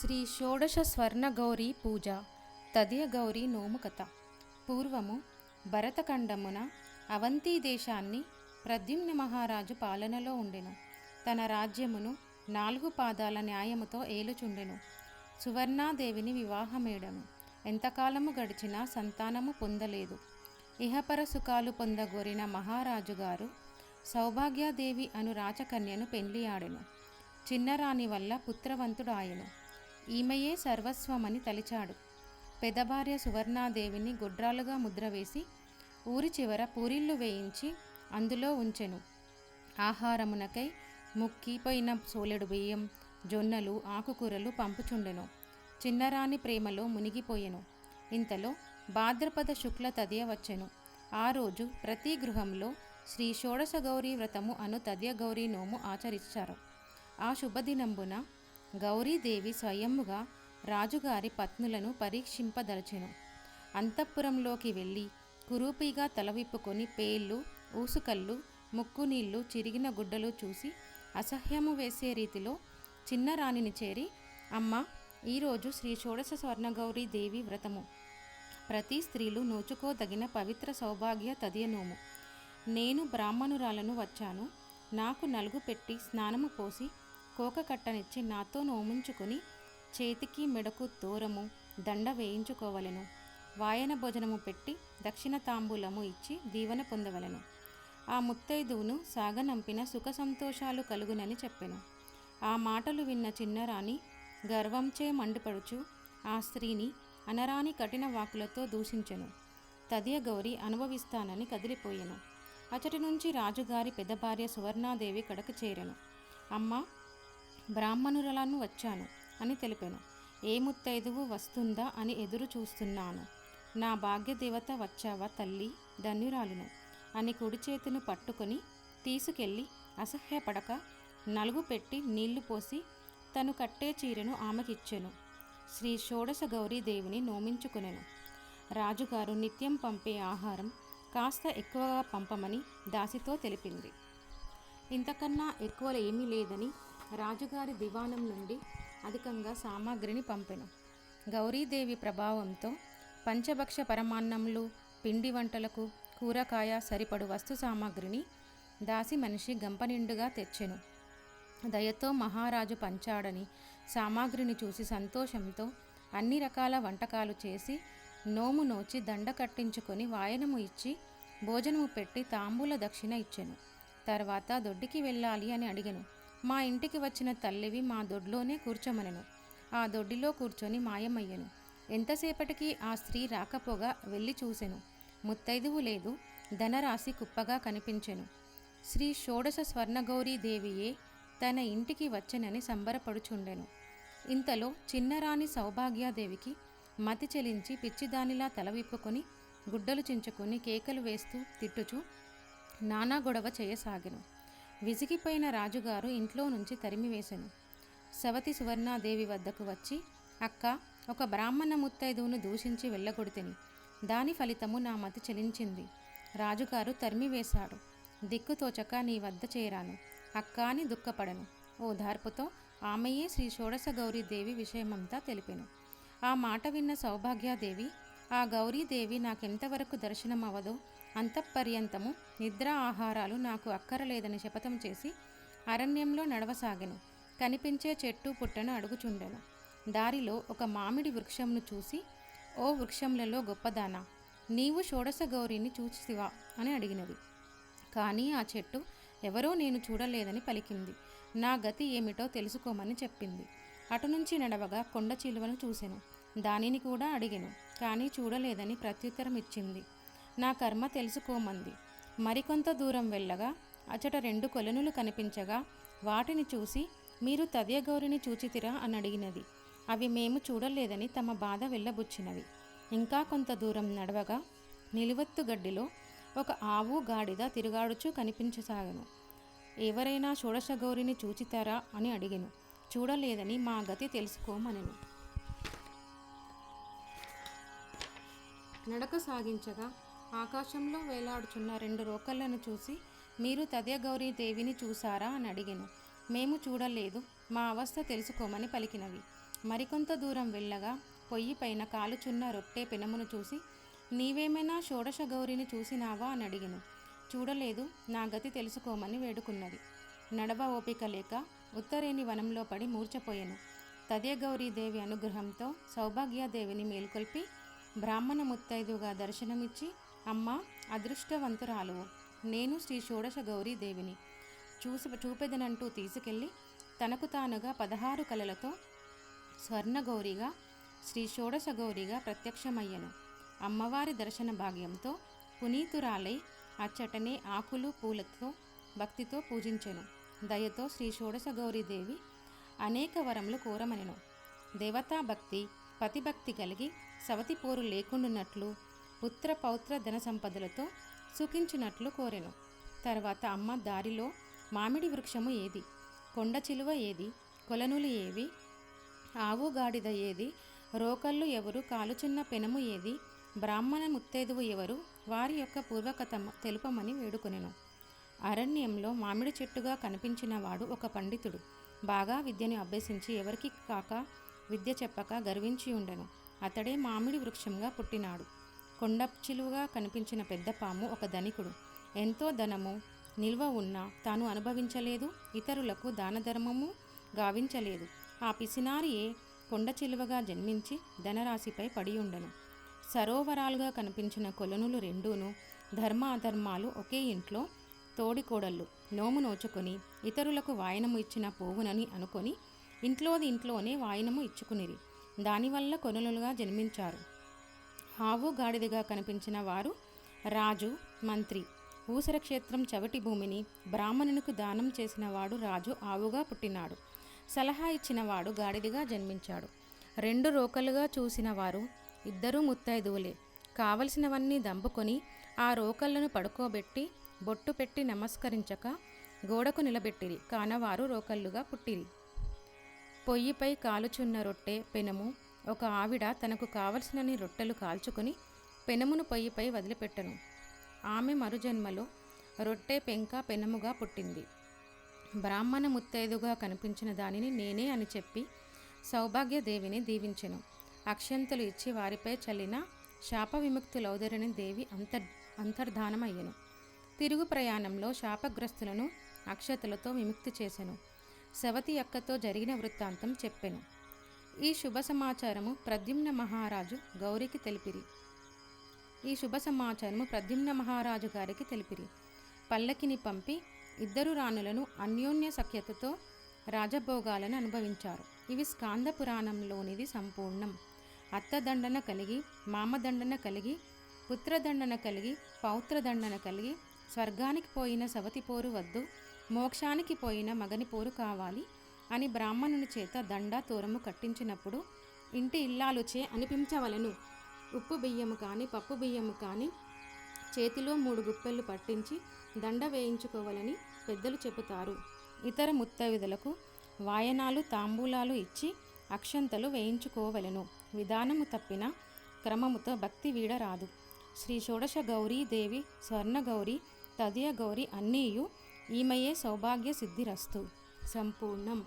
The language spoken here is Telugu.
శ్రీ షోడశ స్వర్ణ గౌరీ పూజ తదియ గౌరీ నోము కథ పూర్వము భరతఖండమున అవంతి దేశాన్ని ప్రద్యుమ్న మహారాజు పాలనలో ఉండెను. తన రాజ్యమును నాలుగు పాదాల న్యాయముతో ఏలుచుండెను. సువర్ణాదేవిని వివాహమేడను. ఎంతకాలము గడిచినా సంతానము పొందలేదు. ఇహపర సుఖాలు పొందగోరిన మహారాజు గారు సౌభాగ్యాదేవి అను రాచకన్యను పెండ్లియాడెను. చిన్నరాణి వల్ల పుత్రవంతుడాయను. ఈమెయే సర్వస్వమని తలిచాడు. పెదభార్య సువర్ణాదేవిని గుడ్రాలుగా ముద్ర వేసి ఊరి చివర పూరిళ్ళు వేయించి అందులో ఉంచెను. ఆహారమునకై ముక్కిపోయిన సోలెడు బియ్యం జొన్నలు ఆకుకూరలు పంపుచుండెను. చిన్నరాని ప్రేమలో మునిగిపోయెను. ఇంతలో భాద్రపద శుక్ల తదియ వచ్చెను. ఆ రోజు ప్రతి గృహంలో శ్రీ షోడశ గౌరీ వ్రతము అను తదియ గౌరీ నోము ఆచరించారు. ఆ శుభదినంబున గౌరీదేవి స్వయముగా రాజుగారి పత్నులను పరీక్షింపదలచెను. అంతఃపురంలోకి వెళ్ళి కురూపిగా తల విప్పుకొని పేళ్ళు ఊసుకళ్ళు ముక్కు నీళ్ళు చిరిగిన గుడ్డలు చూసి అసహ్యము వేసే రీతిలో చిన్నరాణిని చేరి అమ్మ ఈరోజు శ్రీ షోడశ స్వర్ణగౌరీ దేవి వ్రతము. ప్రతి స్త్రీలు నోచుకోదగిన పవిత్ర సౌభాగ్య తదియనోము. నేను బ్రాహ్మణురాలను వచ్చాను. నాకు నలుగు పెట్టి స్నానము పోసి కోక కట్టనిచ్చి నాతో నోముంచుకుని చేతికి మెడకు దూరము దండ వేయించుకోవలెను. వాయన భోజనము పెట్టి దక్షిణ తాంబూలము ఇచ్చి దీవెన పొందవలెను. ఆ ముత్తైదువును సాగనంపిన సుఖ సంతోషాలు కలుగునని చెప్పెను. ఆ మాటలు విన్న చిన్నరాణి గర్వంచే మండిపడుచు ఆ స్త్రీని అనరాని కఠిన వాకులతో దూషించెను. తదియ గౌరి అనుభవిస్తానని కదిలిపోయెను. అచటి నుంచి రాజుగారి పెద్ద భార్య సువర్ణాదేవి కడకు చేరెను. అమ్మ బ్రాహ్మణురలను వచ్చాను అని తెలిపాను. ఏ ముత్తైదువు వస్తుందా అని ఎదురు చూస్తున్నాను. నా భాగ్యదేవత వచ్చావా తల్లి? ధన్యురాలును. అని కుడి చేతిని పట్టుకొని తీసుకెళ్ళి అసహ్యపడక నలుగు పెట్టి నీళ్ళు పోసి తను కట్టే చీరను ఆమెకిచ్చెను. శ్రీ షోడశ గౌరీదేవిని నోమించుకునెను. రాజుగారు నిత్యం పంపే ఆహారం కాస్త ఎక్కువగా పంపమని దాసితో తెలిపింది. ఇంతకన్నా ఎక్కువ ఏమీ లేదని రాజుగారి దివాణం నుండి అధికంగా సామాగ్రిని పంపెను. గౌరీదేవి ప్రభావంతో పంచభక్ష పరమాన్నములు పిండి వంటలకు కూరకాయ సరిపడు వస్తు సామాగ్రిని దాసి మనిషి గంపనిండుగా తెచ్చెను. దయతో మహారాజు పంచాడని సామాగ్రిని చూసి సంతోషంతో అన్ని రకాల వంటకాలు చేసి నోము నోచి దండ కట్టించుకొని వాయనము ఇచ్చి భోజనము పెట్టి తాంబూల దక్షిణ ఇచ్చెను. తర్వాత దొడ్డికి వెళ్ళాలి అని అడిగెను. మా ఇంటికి వచ్చిన తల్లివి మా దొడ్లోనే కూర్చోమనెను. ఆ దొడ్డిలో కూర్చొని మాయమయ్యెను. ఎంతసేపటికి ఆ స్త్రీ రాకపోగా వెళ్ళి చూసెను. ముత్తైదువు లేదు ధనరాశి కుప్పగా కనిపించెను. శ్రీ షోడశ స్వర్ణగౌరీ దేవియే తన ఇంటికి వచ్చెనని సంబరపడుచుండెను. ఇంతలో చిన్నరాణి సౌభాగ్యాదేవికి మతి చెలించి పిచ్చిదానిలా తల విప్పుకొని గుడ్డలు చించుకొని కేకలు వేస్తూ తిట్టుచు నానా గొడవ చేయసాగెను. విసిగిపోయిన రాజుగారు ఇంట్లో నుంచి తరిమివేశెను సవతి సువర్ణాదేవి వద్దకు వచ్చి అక్క ఒక బ్రాహ్మణ ముత్తైదువును దూషించి వెళ్ళగొడితిని. దాని ఫలితము నా మతి చెలించింది రాజుగారు తరిమివేశాడు. దిక్కుతోచక నీ వద్ద చేరాను. అక్క అని దుఃఖపడను. ఓదార్పుతో ఆమెయే శ్రీ షోడశ గౌరీదేవి విషయమంతా తెలిపెను. ఆ మాట విన్న సౌభాగ్యాదేవి ఆ గౌరీదేవి నాకెంతవరకు దర్శనమవదో అంతఃపర్యంతము నిద్ర ఆహారాలు నాకు అక్కరలేదని శపథం చేసి అరణ్యంలో నడవసాగెను. కనిపించే చెట్టు పుట్టను అడుగుచుండెను. దారిలో ఒక మామిడి వృక్షంను చూసి ఓ వృక్షములలో గొప్పదానా? నీవు షోడశ గౌరిని చూసివా? అని అడిగినది. కానీ ఆ చెట్టు ఎవరో నేను చూడలేదని పలికింది. నా గతి ఏమిటో తెలుసుకోమని చెప్పింది. అటు నుంచి నడవగా కొండ చిలువను చూసెను. దానిని కూడా అడిగెను. కానీ చూడలేదని ప్రత్యుత్తరం ఇచ్చింది నా కర్మ తెలుసుకోమంది. మరికొంత దూరం వెళ్ళగా అచట రెండు కొలనులు కనిపించగా వాటిని చూసి మీరు తదియగౌరిని చూచితిరా అని అడిగినది. అవి మేము చూడలేదని తమ బాధ వెళ్ళబుచ్చినవి. ఇంకా కొంత దూరం నడవగా నిలువత్తు గడ్డిలో ఒక ఆవు గాడిద తిరుగాడుచూ కనిపించసాగను. ఎవరైనా షోడశ గౌరిని చూచితారా అని అడిగాను. చూడలేదని మా గతి తెలుసుకోమనెను. నడక సాగించగా ఆకాశంలో వేలాడుచున్న రెండు రోకళ్ళను చూసి మీరు తదయగౌరీ దేవిని చూసారా? అని అడిగాను. మేము చూడలేదు. మా అవస్థ తెలుసుకోమని పలికినవి. మరికొంత దూరం వెళ్ళగా పొయ్యి పైన కాలుచున్న రొట్టె పెనమును చూసి నీవేమైనా షోడశ గౌరిని చూసినావా? అని అడిగిను. చూడలేదు. నా గతి తెలుసుకోమని వేడుకున్నది. నడవ ఓపిక లేక ఉత్తరేని వనంలో పడి మూర్చపోయాను తదే అనుగ్రహంతో సౌభాగ్యదేవిని మేల్కొల్పి బ్రాహ్మణ ముత్తైదుగా దర్శనమిచ్చి అమ్మ అదృష్టవంతురాలు నేను శ్రీ షోడశ గౌరీదేవిని చూసి చూపెదనంటూ తీసుకెళ్ళి తనకు తానుగా పదహారు కలలతో స్వర్ణగౌరిగా శ్రీ షోడశ గౌరిగా ప్రత్యక్షమయ్యను. అమ్మవారి దర్శన భాగ్యంతో పునీతురాలై అచ్చటనే ఆకులు పూలతో భక్తితో పూజించెను. దయతో శ్రీ షోడశ గౌరీదేవి అనేక వరములు కోరమనెను. దేవతా భక్తి పతిభక్తి కలిగి సవతి పోరు లేకుండున్నట్లు పుత్ర పౌత్ర ధన సంపదలతో సుఖించినట్లు కోరెను. తర్వాత అమ్మ దారిలో మామిడి వృక్షము ఏది? కొండ చిలువ ఏది? కొలనులు ఏవి? ఆవు గాడిద ఏది? రోకళ్ళు ఎవరు? కాలుచున్న పెనము ఏది? బ్రాహ్మణ ముత్తైదువు ఎవరు? వారి యొక్క పూర్వకథ తెలుపమని వేడుకొనెను. అరణ్యంలో మామిడి చెట్టుగా కనిపించిన వాడు ఒక పండితుడు. బాగా విద్యను అభ్యసించి ఎవరికి కాక విద్య చెప్పక గర్వించి ఉండెను. అతడే మామిడి వృక్షంగా పుట్టినాడు. కొండ చిలువగా కనిపించిన పెద్ద పాము ఒక ధనికుడు. ఎంతో ధనము నిల్వ ఉన్నా తాను అనుభవించలేదు ఇతరులకు దాన ధర్మము గావించలేదు. ఆ పిసినారియే కొండ చిలువగా జన్మించి ధనరాశిపై పడి ఉండను సరోవరాలుగా కనిపించిన కొలనులు రెండూను ధర్మ అధర్మాలు ఒకే ఇంట్లో తోడికోడళ్ళు నోము నోచుకొని ఇతరులకు వాయనము ఇచ్చిన పోవునని అనుకొని ఇంట్లోది ఇంట్లోనే వాయనము ఇచ్చుకునిరి. దానివల్ల కొనులుగా జన్మించారు. ఆవు గాడిదగా కనిపించిన వారు రాజు మంత్రి. ఊసర క్షేత్రం చవటి భూమిని బ్రాహ్మణునికి దానం చేసిన వాడు రాజు ఆవుగా పుట్టినాడు. సలహా ఇచ్చిన వాడు గాడిదగా జన్మించాడు. రెండు రోకలుగా చూసిన వారు ఇద్దరూ ముత్తైదువులే. కావలసినవన్నీ దంపుకొని ఆ రోకళ్ళను పడుకోబెట్టి బొట్టు పెట్టి నమస్కరించక గోడకు నిలబెట్టిరి. కానవారు రోకళ్ళుగా పుట్టిరి. పొయ్యిపై కాలుచున్న రొట్టె పెనము ఒక ఆవిడ తనకు కావలసినన్ని రొట్టెలు కాల్చుకొని పెనమును పొయ్యిపై వదిలిపెట్టను. ఆమె మరుజన్మలో రొట్టె పెంక పెనముగా పుట్టింది. బ్రాహ్మణ ముత్తైదుగా కనిపించిన దానిని నేనే అని చెప్పి సౌభాగ్యదేవిని దీవించెను. అక్షంతలు ఇచ్చి వారిపై చల్లిన శాప విముక్తులౌదరిని దేవి అంతర్ అంతర్ధానమయ్యెను. తిరుగు ప్రయాణంలో శాపగ్రస్తులను అక్షతలతో విముక్తి చేసెను. సవతి అక్కతో జరిగిన వృత్తాంతం చెప్పెను. ఈ శుభ సమాచారము ప్రద్యుమ్న మహారాజు గౌరికి తెలిపిరి. ఈ శుభ సమాచారము ప్రద్యుమ్న మహారాజు గారికి తెలిపిరి. పల్లకిని పంపి ఇద్దరు రాణులను అన్యోన్య సఖ్యతతో రాజభోగాలను అనుభవించారు. ఇవి స్కాంద పురాణంలోనిది సంపూర్ణం. అత్తదండన కలిగి మామదండన కలిగి పుత్రదండన కలిగి పౌత్రదండన కలిగి స్వర్గానికి పోయిన సవతి పోరు వద్దు మోక్షానికి పోయిన మగని పోరు కావాలి అని బ్రాహ్మణుని చేత దండ తూరము కట్టించినప్పుడు ఇంటి ఇల్లాలుచే అనిపించవలను. ఉప్పు బియ్యము కానీ పప్పు బియ్యము కానీ చేతిలో మూడు గుప్పెళ్ళు పట్టించి దండ వేయించుకోవాలని పెద్దలు చెబుతారు. ఇతర ముత్తైదులకు వాయనాలు తాంబూలాలు ఇచ్చి అక్షంతలు వేయించుకోవలెను. విధానము తప్పిన క్రమముతో భక్తి వీడరాదు శ్రీ షోడశ గౌరీ దేవి స్వర్ణ గౌరి తదియ గౌరి అన్నీయు ఈమయే సౌభాగ్య సిద్ధిరస్తు. సంపూర్ణం.